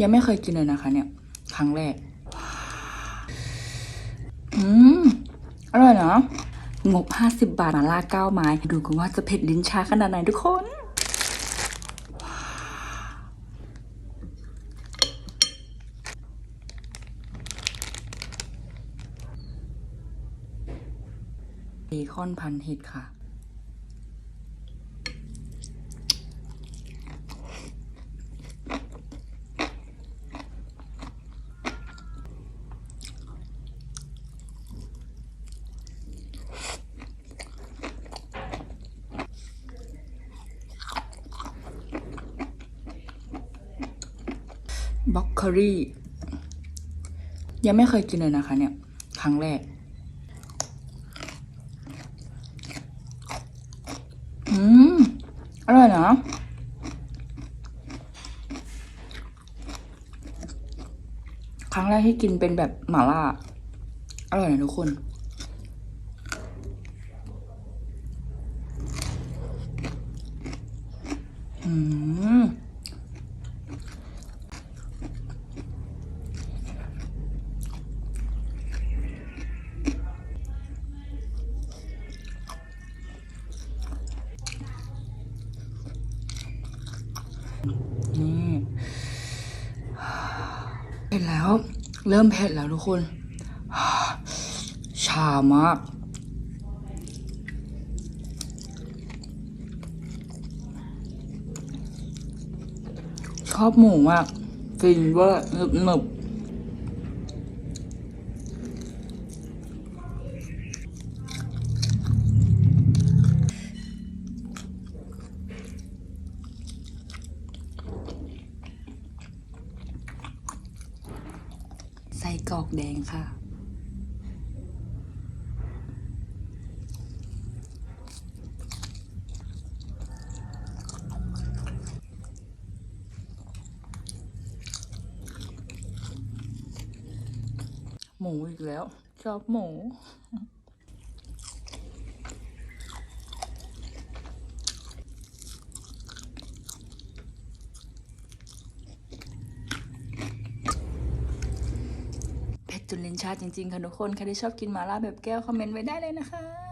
ยังไม่เคยกินเลยนะคะ เนี่ย ครั้งแรก อืม อร่อยเนาะงบห้าสิบบาทมาล่าเก้าไม้ ดูกันว่าจะเผ็ดลิ้นชาขนาดไหนทุกคน เบคอนพันเห็ดค่ะ บล็อกเคอรี่ ยังไม่เคยกินเลยนะคะเนี่ย ครั้งแรก อืม อร่อยนะครั้งแรกที่กินเป็นแบบหม่าล่า อร่อยนะทุกคนอืม นี่เผ็ดแล้ว เริ่มเผ็ดแล้วทุกคน ชามาก ชอบหมูมากฟินเวอร์หนึบหนึบ ส่กรอกแดงค่ะ หมูอีกแล้ว ชอบหมู จนลิ้นชาจริงๆค่ะทุกคน ใครที่ชอบกินหมาล่าแบบแก้ว คอมเมนต์ไว้ได้เลยนะคะ